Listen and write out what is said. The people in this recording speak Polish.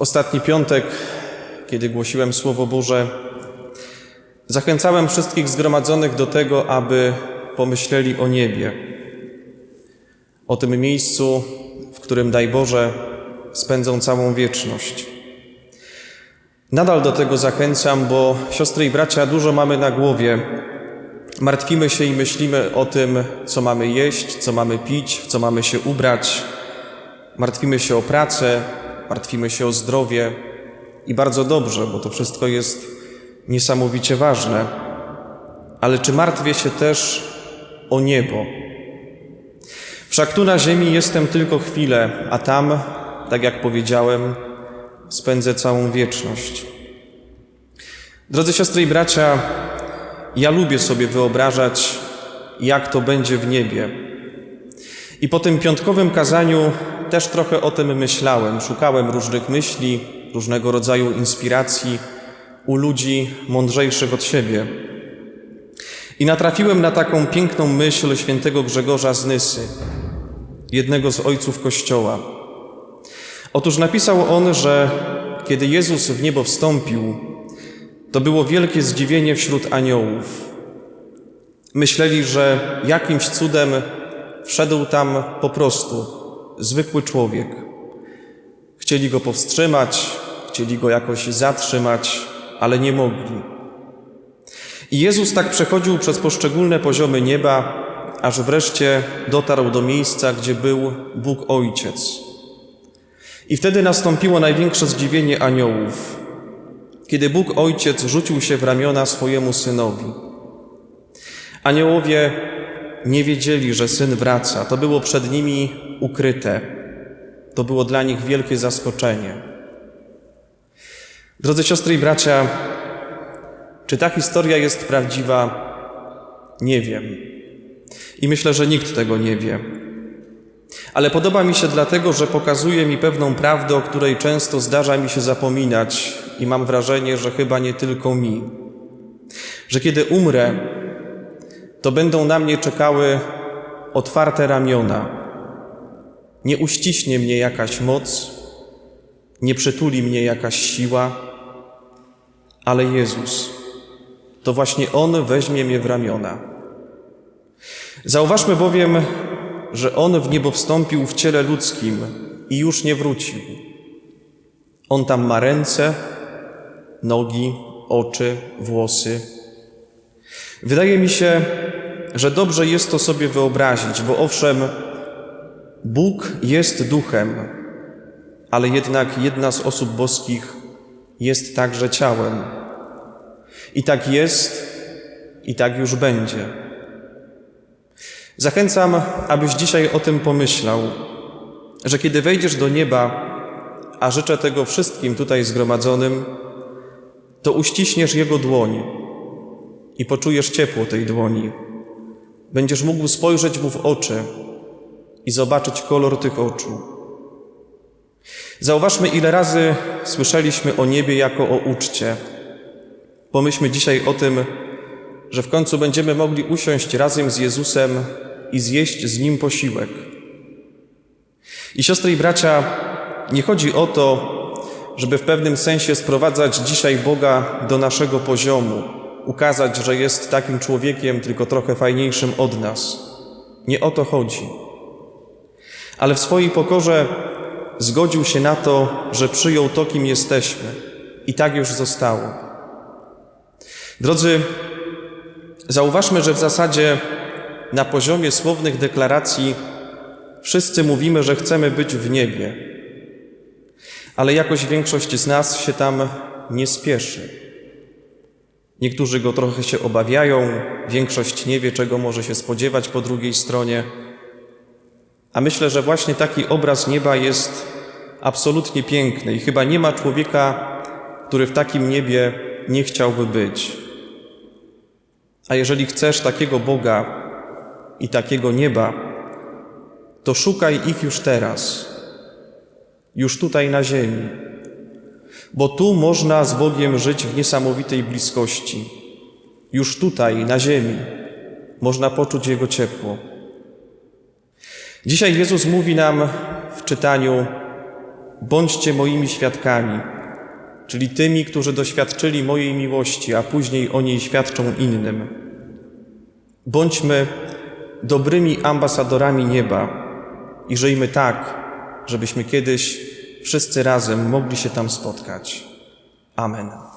ostatni piątek, kiedy głosiłem Słowo Boże, zachęcałem wszystkich zgromadzonych do tego, aby pomyśleli o niebie, o tym miejscu, w którym, daj Boże, spędzą całą wieczność. Nadal do tego zachęcam, bo siostry i bracia, dużo mamy na głowie. Martwimy się i myślimy o tym, co mamy jeść, co mamy pić, w co mamy się ubrać. Martwimy się o pracę, martwimy się o zdrowie i bardzo dobrze, bo to wszystko jest niesamowicie ważne. Ale czy martwię się też o niebo? Wszak tu na ziemi jestem tylko chwilę, a tam, tak jak powiedziałem, spędzę całą wieczność. Drodzy siostry i bracia, ja lubię sobie wyobrażać, jak to będzie w niebie. I po tym piątkowym kazaniu też trochę o tym myślałem. Szukałem różnych myśli, różnego rodzaju inspiracji u ludzi mądrzejszych od siebie. I natrafiłem na taką piękną myśl świętego Grzegorza z Nysy, jednego z ojców Kościoła. Otóż napisał on, że kiedy Jezus w niebo wstąpił, to było wielkie zdziwienie wśród aniołów. Myśleli, że jakimś cudem wszedł tam po prostu zwykły człowiek. Chcieli go powstrzymać, chcieli go jakoś zatrzymać, ale nie mogli. I Jezus tak przechodził przez poszczególne poziomy nieba, aż wreszcie dotarł do miejsca, gdzie był Bóg Ojciec. I wtedy nastąpiło największe zdziwienie aniołów, kiedy Bóg Ojciec rzucił się w ramiona swojemu synowi. Aniołowie nie wiedzieli, że syn wraca. To było przed nimi ukryte. To było dla nich wielkie zaskoczenie. Drodzy siostry i bracia, czy ta historia jest prawdziwa? Nie wiem. I myślę, że nikt tego nie wie. Ale podoba mi się dlatego, że pokazuje mi pewną prawdę, o której często zdarza mi się zapominać i mam wrażenie, że chyba nie tylko mi. Że kiedy umrę, to będą na mnie czekały otwarte ramiona. Nie uściśnie mnie jakaś moc, nie przytuli mnie jakaś siła, ale Jezus. To właśnie On weźmie mnie w ramiona. Zauważmy bowiem, że On w niebo wstąpił w ciele ludzkim i już nie wrócił. On tam ma ręce, nogi, oczy, włosy. Wydaje mi się, że dobrze jest to sobie wyobrazić, bo owszem, Bóg jest duchem, ale jednak jedna z osób boskich jest także ciałem. I tak jest, i tak już będzie. Zachęcam, abyś dzisiaj o tym pomyślał, że kiedy wejdziesz do nieba, a życzę tego wszystkim tutaj zgromadzonym, to uściśniesz Jego dłoń i poczujesz ciepło tej dłoni. Będziesz mógł spojrzeć Mu w oczy i zobaczyć kolor tych oczu. Zauważmy, ile razy słyszeliśmy o niebie jako o uczcie. Pomyślmy dzisiaj o tym, że w końcu będziemy mogli usiąść razem z Jezusem i zjeść z Nim posiłek. I siostry i bracia, nie chodzi o to, żeby w pewnym sensie sprowadzać dzisiaj Boga do naszego poziomu, ukazać, że jest takim człowiekiem, tylko trochę fajniejszym od nas. Nie o to chodzi. Ale w swojej pokorze zgodził się na to, że przyjął to, kim jesteśmy. I tak już zostało. Drodzy, zauważmy, że w zasadzie na poziomie słownych deklaracji wszyscy mówimy, że chcemy być w niebie, ale jakoś większość z nas się tam nie spieszy. Niektórzy go trochę się obawiają, większość nie wie, czego może się spodziewać po drugiej stronie. A myślę, że właśnie taki obraz nieba jest absolutnie piękny i chyba nie ma człowieka, który w takim niebie nie chciałby być. A jeżeli chcesz takiego Boga i takiego nieba, to szukaj ich już teraz, już tutaj na ziemi, bo tu można z Bogiem żyć w niesamowitej bliskości. Już tutaj, na ziemi, można poczuć Jego ciepło. Dzisiaj Jezus mówi nam w czytaniu: bądźcie moimi świadkami, czyli tymi, którzy doświadczyli mojej miłości, a później o niej świadczą innym. Bądźmy dobrymi ambasadorami nieba i żyjmy tak, żebyśmy kiedyś wszyscy razem mogli się tam spotkać. Amen.